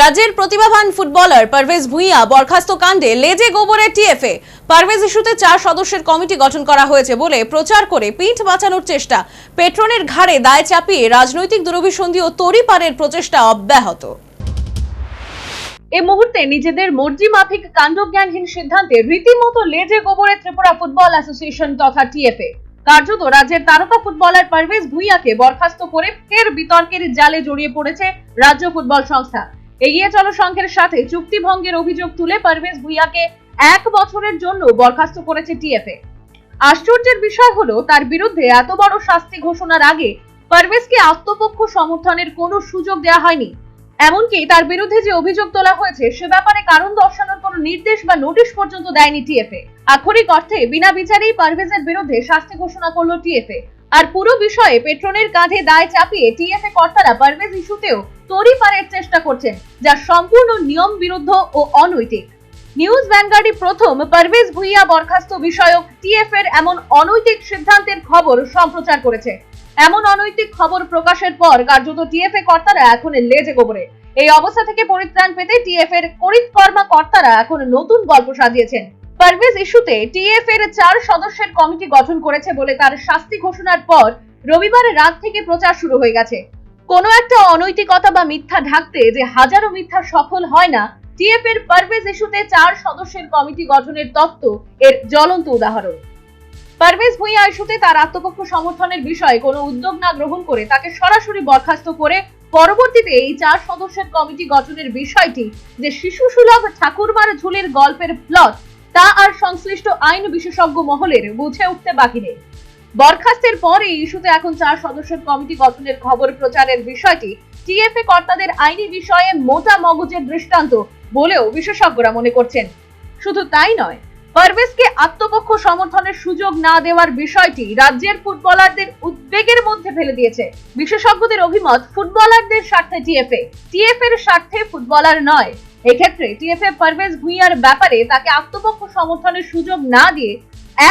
রাজ্যের প্রতিভাবান ফুটবলার পারভেজ ভুঁইয়া বরখাস্ত কাণ্ডে লেজে গোবরে টিএফএ। পারভেজ ইস্যুতে চার সদস্যের কমিটি গঠন করা হয়েছে বলে প্রচার করে পিঠ বাঁচানোর চেষ্টা। পেট্রনের ঘাড়ে দায় চাপিয়ে রাজনৈতিক দুরভিসন্ধি ও তড়িপারের প্রচেষ্টা অব্যাহত। এ মুহূর্তে নিজেদের মর্জি মাফিক কাণ্ডজ্ঞানহীন সিদ্ধান্তে রীতিমতো লেজে গোবরে ত্রিপুরা ফুটবল অ্যাসোসিয়েশন তথা টিএফএ। কার্যত রাজ্যের তারকা ফুটবলার পারভেজ ভুইয়াকে বরখাস্ত করে ফের বিতর্কের জালে জড়িয়ে পড়েছে রাজ্য ফুটবল সংস্থা। এগিয়ে চলো সংঘের সাথে। চুক্তি ভঙ্গের অভিযোগ তুলে পারভেজ ভুইয়াকে এক বছরের জন্য বরখাস্ত করেছে টিএফএ আশ্চর্যের বিষয় হলো, তার বিরুদ্ধে এত বড় শাস্তি ঘোষণার আগে পারভেজকে আত্মপক্ষ সমর্থনের কোনো সুযোগ দেওয়া হয়নি। এমনকি তার বিরুদ্ধে যে অভিযোগ তোলা হয়েছে, সে ব্যাপারে কারণ দর্শানোর কোনো নির্দেশ বা নোটিশ পর্যন্ত দেয়নি টিএফএ আক্ষরিক অর্থে, বিনা বিচারেই পারভেজের বিরুদ্ধে শাস্তি ঘোষণা করল টিএফএ আর পুরো বিষয়ে পেট্রনের কাঁধে দায় চাপিয়ে টিএফএ কর্তারা পারভেজ ইস্যুতেও তড়িপারের চেষ্টা করছেন, যা সম্পূর্ণ নিয়ম বিরুদ্ধ ও অনৈতিক। নিউজ ভ্যানগার্ডই প্রথম পারভেজ ভুইয়া বরখাস্ত বিষয়ক টিএফ এর এমন অনৈতিক সিদ্ধান্তের খবর সম্প্রচার করেছে। এমন অনৈতিক খবর প্রকাশের পর কার্যত টিএফএ কর্তারা এখন লেজে গোবরে। এই অবস্থা থেকে পরিত্রাণ পেতে টিএফ এর করিতকর্মা কর্তারা এখন নতুন গল্প সাজিয়েছেন। পারভেজ ইস্যুতে টিএফ এর চার সদস্যের কমিটি গঠন করেছে বলে তার শাস্তি ঘোষণার পর রবিবার রাত থেকে প্রচার শুরু হয়ে গেছে। কোনো একটা অনৈতিকতা বা মিথ্যা ঢাকতে যে হাজারো মিথ্যা সফল হয় না, টিএফ এর পারভেজ ইস্যুতে চার সদস্যের কমিটি গঠনের তত্ত্ব এর জ্বলন্ত উদাহরণ। পারভেজ ভুঁইয়া ইস্যুতে তার আত্মপক্ষ সমর্থনের বিষয়ে কোনো উদ্যোগ না গ্রহণ করে তাকে সরাসরি বরখাস্ত করে পরবর্তীতে এই চার সদস্যের কমিটি গঠনের বিষয়টি যে শিশু সুলভ ঠাকুরমার ঝুলের গল্পের প্লট তা আর সংশ্লিষ্ট আইন বিশেষজ্ঞ মহলের বুঝে উঠতে বাকি নেই। বরখাস্তের পর ইস্যুতে এখন চার সদস্যের কমিটি গঠনের খবর প্রচারের বিষয়টি টিএফএ কর্তাদের আইনি বিষয়ে মোটা মগজের দৃষ্টান্ত বলেও বিশেষজ্ঞরা মনে করছেন। শুধু তাই নয়, পারভেজকে আত্মপক্ষ সমর্থনের সুযোগ না দেওয়ার বিষয়টি রাজ্যের ফুটবলারদের উদ্বেগের মধ্যে ফেলে দিয়েছে। বিশেষজ্ঞদের অভিমত, ফুটবলারদের স্বার্থে টিএফএ। টিএফ এর স্বার্থে ফুটবলার নয়। এক্ষেত্রে টিএফএ পারভেজ ভুঁইয়ার ব্যাপারে তাকে আত্মপক্ষ সমর্থনের সুযোগ না দিয়ে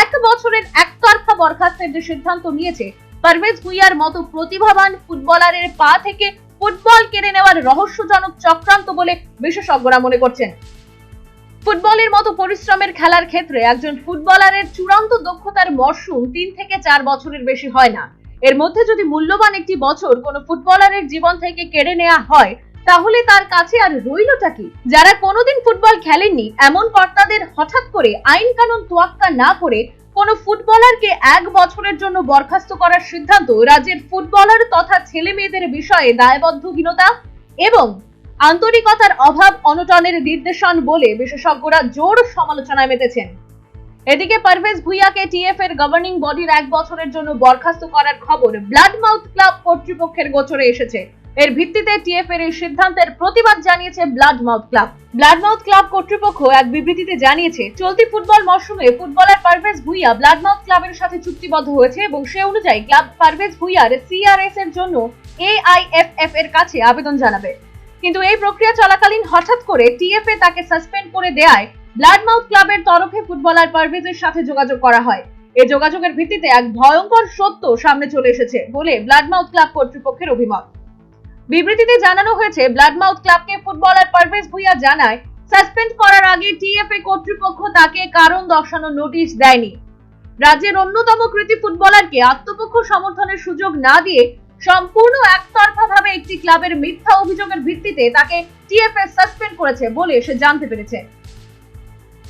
এক বছরের একতরফা বরখাস্তের যে সিদ্ধান্ত নিয়েছে পারভেজ ভুঁইয়ার মতো প্রতিভাবান ফুটবলারের পা থেকে ফুটবল কেড়ে নেওয়ার রহস্যজনক চক্রান্ত বলে বিশেষজ্ঞরা মনে করছেন। ফুটবলের মতো পরিশ্রমের খেলার ক্ষেত্রে একজন ফুটবলারের চূড়ান্ত দক্ষতার মরশুম তিন থেকে চার বছরের বেশি হয় না। এর মধ্যে যদি মূল্যবান একটি বছর কোনো ফুটবলারের জীবন থেকে কেড়ে নেওয়া হয় তাহলে তার কাছে আর রইলটা কি? যারা কোনোদিন ফুটবল খেলেননি, এমন কর্তাদের হঠাৎ করে আইন কানুন তোয়াক্কা না করে কোনো ফুটবলারকে এক বছরের জন্য বরখাস্ত করার সিদ্ধান্ত রাজ্যের ফুটবলার তথা ছেলে মেয়েদের বিষয়ে দায়বদ্ধহীনতা এবং আন্তরিকতার অভাব অনটনের নির্দেশন বলে বিশেষজ্ঞরা জোর সমালোচনায় মেতেছেন। এদিকে পারভেজ ভুইয়াকে টিএফ এর গভর্নিং বডির এক বছরের জন্য বরখাস্ত করার খবর ব্লাড মাউথ ক্লাব কর্তৃপক্ষের গোচরে এসেছে। এর ভিত্তিতে টিএফ এর এই সিদ্ধান্তের প্রতিবাদ জানিয়েছে Blood Mouth Club. Blood Mouth Club কর্তৃপক্ষ এক বিবৃতিতে জানিয়েছে, চলতি ফুটবল মরশুমে footballer Parvez Bhuiyan Blood Mouth ক্লাবের সাথে চুক্তিবদ্ধ হয়েছে এবং সে অনুযায়ী ক্লাব পারভেজ ভুইয়ার সিআরএস এর জন্য এআইএফএফ এর কাছে আবেদন জানাবে। কিন্তু এই প্রক্রিয়া চলাকালীন হঠাৎ করে টিএফএ তাকে সাসপেন্ড করে দেয়ায় ব্লাড মাউথ ক্লাবের তরফে ফুটবলার পারভেজের সাথে যোগাযোগ করা হয়। এই যোগাযোগের ভিত্তিতে এক ভয়ঙ্কর সত্য সামনে চলে এসেছে বলে ব্লাড মাউথ ক্লাব কর্তৃপক্ষের অভিমত। বিবৃতিতে জানানো হয়েছে ব্লাড মাউথ ক্লাবকে ফুটবলার পারভেজ ভুইয়া জানায়, সাসপেন্ড করার আগে টিএফএ কর্তৃপক্ষ তাকে কারণ দর্শানোর নোটিশ দেয়নি। রাজ্যের অন্যতম কৃতি ফুটবলারকে আত্মপক্ষ সমর্থনের সুযোগ না দিয়ে সম্পূর্ণ একতরফা ভাবে একটি ক্লাবের মিথ্যা অভিযোগের ভিত্তিতে তাকে টিএফএ সাসপেন্ড করেছে বলে সে জানতে পেরেছে।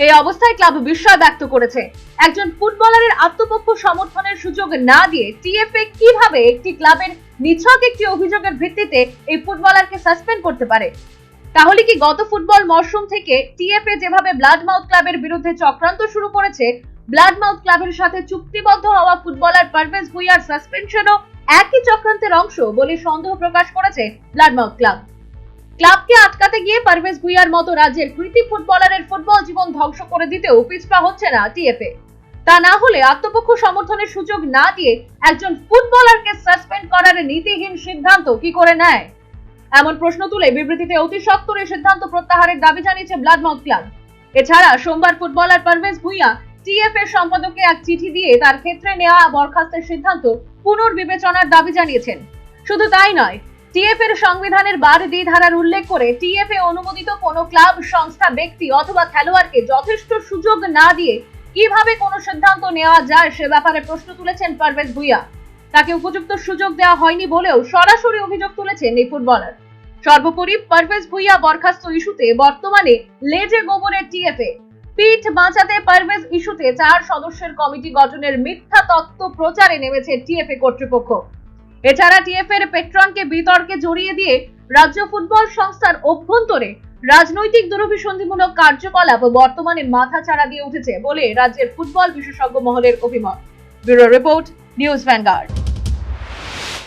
এই অবস্থায় ক্লাব বিস্ময় ব্যক্ত করেছে। একজন ফুটবলারের আত্মপক্ষ সমর্থনের সুযোগ না দিয়ে টিএফএ কীভাবে একটি ক্লাবের নিছক একটি অভিযোগের ভিত্তিতে এই ফুটবলারকে সাসপেন্ড করতে পারে? তাহলে কি গত ফুটবল মরশুম থেকে টিএফএ যেভাবে ব্লাড মাউথ ক্লাবের বিরুদ্ধে চক্রান্ত শুরু করেছে ব্লাড মাউথ ক্লাবের সাথে চুক্তিবদ্ধ হওয়া ফুটবলার পারভেজ ভুইয়ার সাসপেনশনও একই চক্রান্তের অংশ বলে সন্দেহ প্রকাশ করেছে ব্লাড মাউথ ক্লাব। ক্লাবকে আটকাতে গিয়ে পারভেজ ভুইয়ার মতো রাজ্যের কৃতি ফুটবলারের ফুটবল জীবন ধ্বংস করে দিতেও পিছপা হচ্ছে না টিএফএ। তা না হলে আত্মপক্ষ সমর্থনের সুযোগ না দিয়ে একজন ফুটবলারকে সাসপেন্ড করার নীতিহীন সিদ্ধান্ত কি করে নেয়? এমন প্রশ্ন তুলে বিবৃতিতে অতি সত্বর এই সিদ্ধান্ত প্রত্যাহারের দাবি জানিয়েছে ব্লাড মাউথ ক্লাব। এছাড়া সোমবার ফুটবলার পারভেজ ভুইয়া টিএফ এর সম্পাদককে এক চিঠি দিয়ে তার ক্ষেত্রে নেওয়া বরখাস্তের সিদ্ধান্ত পুনর্বিবেচনার দাবি জানিয়েছেন। শুধু তাই নয় টিএফ এর সংবিধানের বারডি ধারার উল্লেখ করে টিএফ এ অনুমোদিত কোনো ক্লাব, সংস্থা, ব্যক্তি অথবা খেলোয়াড়কে যথেষ্ট সুযোগ না দিয়ে কীভাবে কোনো সিদ্ধান্ত নেওয়া যায় সে ব্যাপারে প্রশ্ন তুলেছেন পারভেজ ভুইয়া। তাকে উপযুক্ত সুযোগ দেওয়া হয়নি বলেও সরাসরি অভিযোগ তুলেছেন এই ফুটবলার। সর্বোপরি পারভেজ ভুইয়া বরখাস্ত ইস্যুতে বর্তমানে লেজে গোবরের টিএফএ পিঠ বাঁচাতে পারভেজ ইস্যুতে চার সদস্যের কমিটি গঠনের মিথ্যা তত্ত্ব প্রচারে নেমেছে টিএফএ কর্তৃপক্ষ। এছাড়া টিএফ এর পেট্রনকে বিতর্কে জড়িয়ে দিয়ে রাজ্য ফুটবল সংস্থার অভ্যন্তরে রাজনৈতিক দুরভিসন্ধিমূলক কার্যকলাপ বর্তমানে মাথা চাড়া দিয়ে উঠেছে বলে রাজ্যের ফুটবল বিশেষজ্ঞ মহলের অভিমত। Bureau report, news Vanguard.